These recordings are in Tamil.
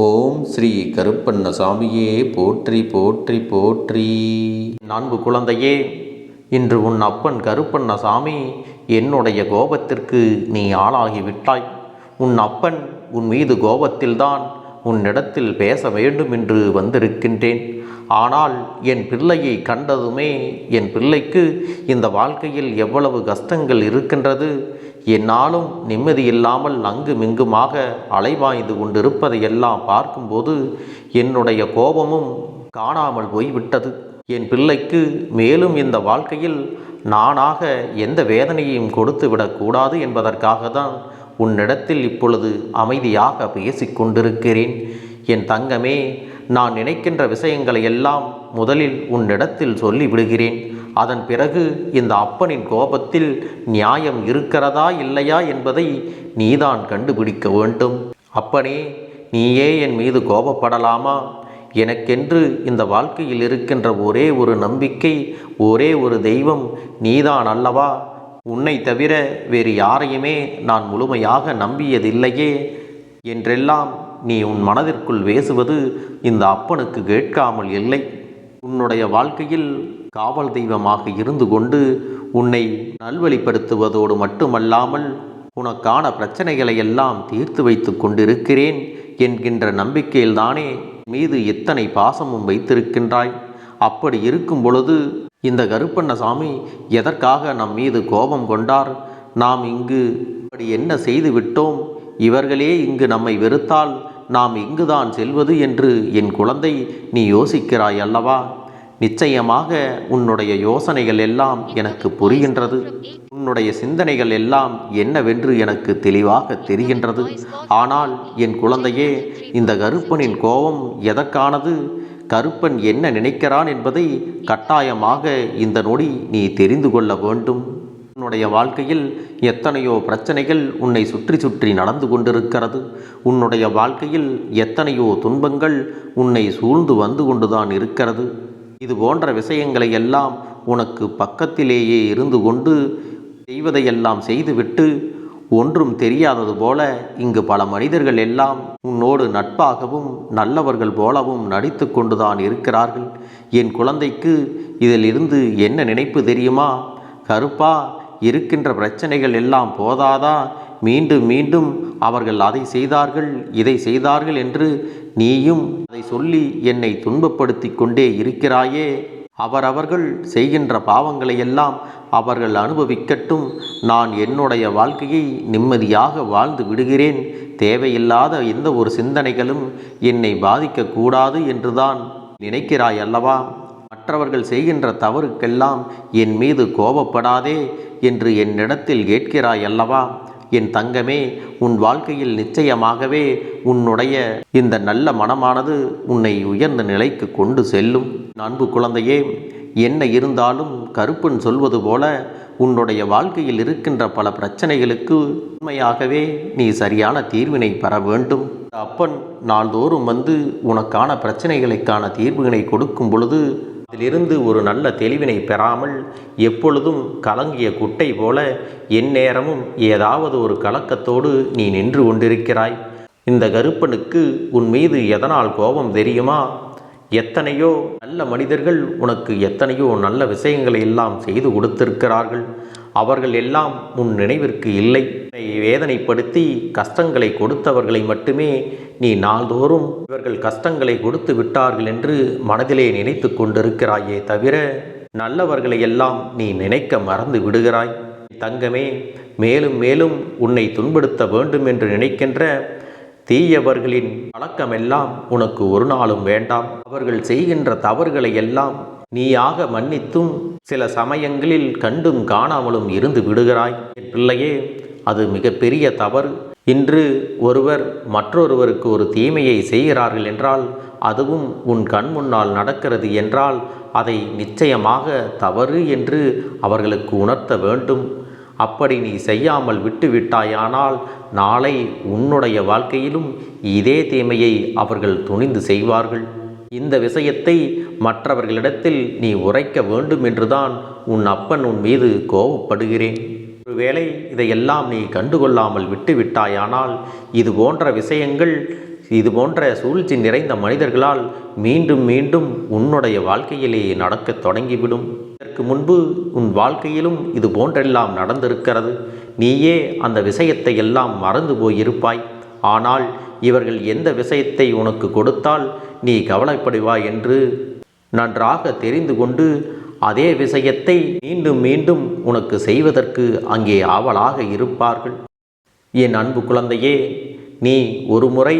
ஓம் ஸ்ரீ கருப்பண்ண சாமியே போற்றி போற்றி போற்றி. நான்கு குழந்தையே இன்று உன் அப்பன் கருப்பண்ணசாமி என்னுடைய கோபத்திற்கு நீ ஆளாகி விட்டாய் உன் அப்பன் உன் மீது கோபத்தில்தான் உன்னிடத்தில் பேச வேண்டும் என்று வந்திருக்கின்றேன். ஆனால் என் பிள்ளையை கண்டதுமே என் பிள்ளைக்கு இந்த வாழ்க்கையில் எவ்வளவு கஷ்டங்கள் இருக்கின்றது. என்னாலும் நிம்மதி இல்லாமல் அங்குமிங்குமாக அலைவாய்ந்து கொண்டிருப்பதையெல்லாம் பார்க்கும்போது என்னுடைய கோபமும் காணாமல் போய்விட்டது. என் பிள்ளைக்கு மேலும் இந்த வாழ்க்கையில் நானாக எந்த வேதனையையும் கொடுத்து விடக்கூடாது என்பதற்காக தான் உன்னிடத்தில் இப்பொழுது அமைதியாக பேசிக்கொண்டிருக்கிறேன் என் தங்கமே நான் நினைக்கின்ற விஷயங்களை எல்லாம் முதலில் உன்னிடத்தில் சொல்லிவிடுகிறேன். அதன் பிறகு இந்த அப்பனின் கோபத்தில் நியாயம் இருக்கிறதா இல்லையா என்பதை நீதான் கண்டுபிடிக்க வேண்டும். அப்பனே நீயே என் மீது கோபப்படலாமா? எனக்கென்று இந்த வாழ்க்கையில் இருக்கின்ற ஒரே ஒரு நம்பிக்கை ஒரே ஒரு தெய்வம் நீதான் அல்லவா? உன்னை தவிர வேறு யாரையுமே நான் முழுமையாக நம்பியதில்லையே. என்றெல்லாம் நீ உன் மனதிற்குள் பேசுவது இந்த அப்பனுக்கு கேட்காமல் இல்லை. உன்னுடைய வாழ்க்கையில் காவல் தெய்வமாக இருந்து கொண்டு உன்னை நல்வழிப்படுத்துவதோடு மட்டுமல்லாமல் உனக்கான பிரச்சனைகளை எல்லாம் தீர்த்து வைத்து கொண்டிருக்கிறேன் என்கின்ற நம்பிக்கையில்தானே மீது இத்தனை பாசமும் வைத்திருக்கின்றாய்? அப்படி இருக்கும் பொழுது இந்த கருப்பண்ணசாமி எதற்காக நம் மீது கோபம் கொண்டார்? நாம் இங்கு அப்படி என்ன செய்து விட்டோம்? இவர்களே இங்கு நம்மை வெறுத்தால் நாம் இங்குதான் செல்வது என்று என் குழந்தை நீ யோசிக்கிறாய் அல்லவா? நிச்சயமாக உன்னுடைய யோசனைகள் எல்லாம் எனக்கு புரிகின்றது. உன்னுடைய சிந்தனைகள் எல்லாம் என்னவென்று எனக்கு தெளிவாக தெரிகின்றது. ஆனால் என் குழந்தையே இந்த கருப்பனின் கோபம் எதற்கானது? கருப்பன் என்ன நினைக்கிறான் என்பதை கட்டாயமாக இந்த நொடி நீ தெரிந்து கொள்ள வேண்டும். உன்னுடைய வாழ்க்கையில் எத்தனையோ பிரச்சனைகள் உன்னை சுற்றி சுற்றி நடந்து கொண்டிருக்கிறது. உன்னுடைய வாழ்க்கையில் எத்தனையோ துன்பங்கள் உன்னை சூழ்ந்து வந்து கொண்டுதான் இருக்கிறது. இது போன்ற விஷயங்களை எல்லாம் உனக்கு பக்கத்திலேயே இருந்து கொண்டு செய்வதையெல்லாம் செய்துவிட்டு ஒன்றும் தெரியாதது போல இங்கு பல மனிதர்கள் எல்லாம் உன்னோடு நட்பாகவும் நல்லவர்கள் போலவும் நடித்து கொண்டுதான் இருக்கிறார்கள். என் குழந்தைக்கு இதில் இருந்து என்ன நினைப்பு தெரியுமா? கருப்பா இருக்கின்ற பிரச்சனைகள் எல்லாம் போதாதா? மீண்டும் மீண்டும் அவர்கள் அதை செய்தார்கள் இதை செய்தார்கள் என்று நீயும் அதை சொல்லி என்னை துன்பப்படுத்தி கொண்டே இருக்கிறாயே. அவரவர்கள் செய்கின்ற பாவங்களை எல்லாம் அவர்கள் அனுபவிக்கட்டும். நான் என்னுடைய வாழ்க்கையை நிம்மதியாக வாழ்ந்து விடுகிறேன். தேவையில்லாத எந்த ஒரு சிந்தனைகளும் என்னை பாதிக்கக்கூடாது என்றுதான் நினைக்கிறாய் அல்லவா? மற்றவர்கள் செய்கின்ற தவறுக்கெல்லாம் என் மீது கோபப்படாதே என்று என்னிடத்தில் கேட்கிறாய் அல்லவா? என் தங்கமே உன் வாழ்க்கையில் நிச்சயமாகவே உன்னுடைய இந்த நல்ல மனமானது உன்னை உயர்ந்த நிலைக்கு கொண்டு செல்லும். அன்பு குழந்தையே என்ன இருந்தாலும் கருப்பன் சொல்வது போல உன்னுடைய வாழ்க்கையில் இருக்கின்ற பல பிரச்சனைகளுக்கு உண்மையாகவே நீ சரியான தீர்வினை பெற வேண்டும். அப்பன் நாள்தோறும் வந்து உனக்கான பிரச்சனைகளுக்கான தீர்வுகளை கொடுக்கும் பொழுது அதிலிருந்து ஒரு நல்ல தெளிவினை பெறாமல் எப்பொழுதும் கலங்கிய குட்டை போல எந்நேரமும் ஏதாவது ஒரு கலக்கத்தோடு நீ நின்று கொண்டிருக்கிறாய். இந்த கருப்பனுக்கு உன் மீது எதனால் கோபம் தெரியுமா? எத்தனையோ நல்ல மனிதர்கள் உனக்கு எத்தனையோ நல்ல விஷயங்களை எல்லாம் செய்து கொடுத்திருக்கிறார்கள். அவர்கள் எல்லாம் உன் நினைவிற்கு இல்லை. இவர்களை வேதனைப்படுத்தி கஷ்டங்களை கொடுத்தவர்களை மட்டுமே நீ நாள்தோறும் இவர்கள் கஷ்டங்களை கொடுத்து விட்டார்கள் என்று மனதிலே நினைத்து கொண்டிருக்கிறாயே தவிர நல்லவர்களை எல்லாம் நீ நினைக்க மறந்து விடுகிறாய். தங்கமே மேலும் மேலும் உன்னை துன்படுத்த வேண்டும் என்று நினைக்கின்ற தீயவர்களின் பழக்கமெல்லாம் உனக்கு ஒரு நாளும் வேண்டாம். அவர்கள் செய்கின்ற தவறுகளை எல்லாம் நீயாக மன்னித்தும் சில சமயங்களில் கண்டும் காணாமலும் இருந்து விடுகிறாய். பிள்ளையே அது மிகப்பெரிய தவறு. இன்று ஒருவர் மற்றொருவருக்கு ஒரு தீமையை செய்கிறார்கள் என்றால் அதுவும் உன் கண் முன்னால் நடக்கிறது என்றால் அதை நிச்சயமாக தவறு என்று அவர்களுக்கு உணர்த்த வேண்டும். அப்படி நீ செய்யாமல் விட்டுவிட்டாயானால் நாளை உன்னுடைய வாழ்க்கையிலும் இதே தீமையை அவர்கள் துணிந்து செய்வார்கள். இந்த விஷயத்தை மற்றவர்களிடத்தில் நீ உரைக்க வேண்டும் என்றுதான் உன் அப்பன் உன் மீது கோபப்படுகிறேன். ஒருவேளை இதையெல்லாம் நீ கண்டுகொள்ளாமல் விட்டுவிட்டாயானால் இது போன்ற விஷயங்கள் இது போன்ற சூழ்ச்சி நிறைந்த மனிதர்களால் மீண்டும் மீண்டும் உன்னுடைய வாழ்க்கையிலேயே நடக்கத் தொடங்கிவிடும். இதற்கு முன்பு உன் வாழ்க்கையிலும் இது போன்றெல்லாம் நடந்திருக்கிறது. நீயே அந்த விஷயத்தை எல்லாம் மறந்து போயிருப்பாய். ஆனால் இவர்கள் எந்த விஷயத்தை உனக்கு கொடுத்தால் நீ கவலைப்படுவாய் என்று நன்றாக தெரிந்து கொண்டு அதே விஷயத்தை மீண்டும் மீண்டும் உனக்கு செய்வதற்கு அங்கே ஆவலாக இருப்பார்கள். என் அன்பு குழந்தையே நீ ஒரு முறை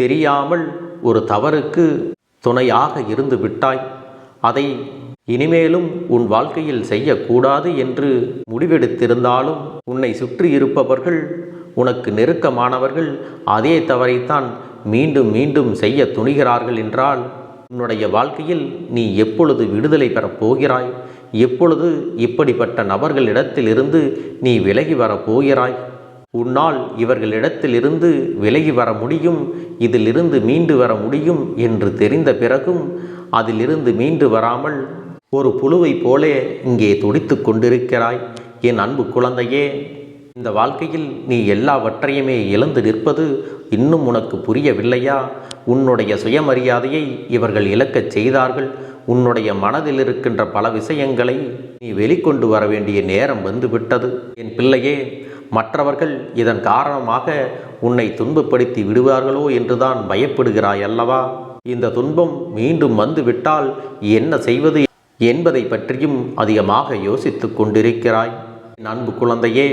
தெரியாமல் ஒரு தவறுக்கு துணையாக இருந்து விட்டாய். அதை இனிமேலும் உன் வாழ்க்கையில் செய்யக்கூடாது என்று முடிவெடுத்திருந்தாலும் உன்னை சுற்றி இருப்பவர்கள் உனக்கு நெருக்கமானவர்கள் அதே தவறைத்தான் மீண்டும் மீண்டும் செய்ய துணிகிறார்கள் என்றால் உன்னுடைய வாழ்க்கையில் நீ எப்பொழுது விடுதலை பெறப் போகிறாய்? எப்பொழுது இப்படிப்பட்ட நபர்களிடத்திலிருந்து நீ விலகி வரப் போகிறாய்? உன்னால் இவர்களிடத்திலிருந்து விலகி வர முடியும் இதிலிருந்து மீண்டு வர முடியும் என்று தெரிந்த பிறகும் அதிலிருந்து மீண்டு வராமல் ஒரு புழுவைப் போலே இங்கே துடித்து கொண்டிருக்கிறாய். என் அன்பு குழந்தையே இந்த வாழ்க்கையில் நீ எல்லாவற்றையுமே இழந்து நிற்பது இன்னும் உனக்கு புரியவில்லையா? உன்னுடைய சுயமரியாதையை இவர்கள் இழக்கச் செய்தார்கள். உன்னுடைய மனதில் இருக்கின்ற பல விஷயங்களை நீ வெளிக்கொண்டு வர வேண்டிய நேரம் வந்துவிட்டது. என் பிள்ளையே மற்றவர்கள் இதன் காரணமாக உன்னை துன்பப்படுத்தி விடுவார்களோ என்றுதான் பயப்படுகிறாய் அல்லவா? இந்த துன்பம் மீண்டும் வந்துவிட்டால் என்ன செய்வது என்பதை பற்றியும் அதிகமாக யோசித்துக் கொண்டிருக்கிறாய். அன்பு குழந்தையே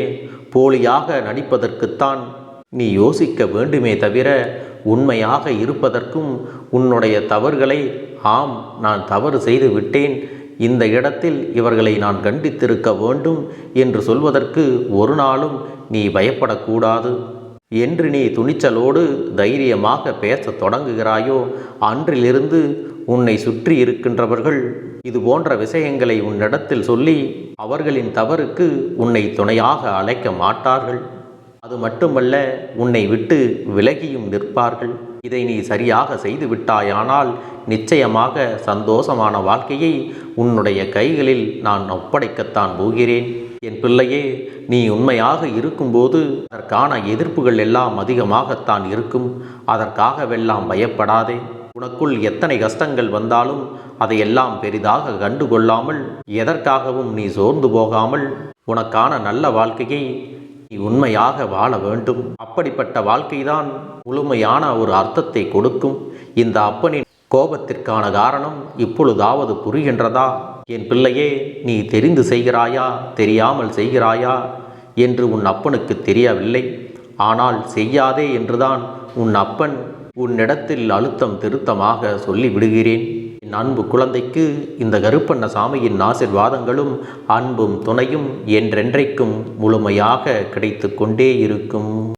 போலியாக நடிப்பதற்குத்தான் நீ யோசிக்க வேண்டுமே தவிர உண்மையாக இருப்பதற்கும் உன்னுடைய தவறுகளை ஆம் நான் தவறு செய்து விட்டேன். இந்த இடத்தில் இவர்களை நான் கண்டித்திருக்க வேண்டும் என்று சொல்வதற்கு ஒரு நாளும் நீ பயப்படக்கூடாது. என்று நீ துணிச்சலோடு தைரியமாக பேசத் தொடங்குகிறாயோ? அன்றிலிருந்து உன்னை சுற்றி இருக்கின்றவர்கள் இது போன்ற விஷயங்களை உன்னிடத்தில் சொல்லி அவர்களின் தவறுக்கு உன்னை துணையாக அழைக்க மாட்டார்கள். அது மட்டுமல்ல உன்னை விட்டு விலகியும் நிற்பார்கள். இதை நீ சரியாக செய்து விட்டாயானால் நிச்சயமாக சந்தோஷமான வாழ்க்கையை உன்னுடைய கைகளில் நான் ஒப்படைக்கத்தான் போகிறேன். என் பிள்ளையே நீ உண்மையாக இருக்கும்போது அதற்கான எதிர்ப்புகள் எல்லாம் அதிகமாகத்தான் இருக்கும். அதற்காகவெல்லாம் பயப்படாதே. உனக்குள் எத்தனை கஷ்டங்கள் வந்தாலும் அதையெல்லாம் பெரிதாக கண்டுகொள்ளாமல் எதற்காகவும் நீ சோர்ந்து போகாமல் உனக்கான நல்ல வாழ்க்கையை நீ உண்மையாக வாழ வேண்டும். அப்படிப்பட்ட வாழ்க்கைதான் முழுமையான ஒரு அர்த்தத்தை கொடுக்கும். இந்த அப்பனின் கோபத்திற்கான காரணம் இப்பொழுதாவது புரிகின்றதா? என் பிள்ளையே நீ தெரிந்து செய்கிறாயா? தெரியாமல் செய்கிறாயா? என்று உன் அப்பனுக்கு தெரியவில்லை. ஆனால் செய்யாதே என்றுதான் உன் அப்பன் உன்னிடத்தில் அழுத்தம் திருத்தமாக சொல்லி விடுகிறேன் என் அன்பு குழந்தைக்கு இந்த கருப்பண்ண சாமியின் ஆசிர்வாதங்களும் அன்பும் துணையும் என்றென்றைக்கும் முழுமையாக கிடைத்து கொண்டே இருக்கும்.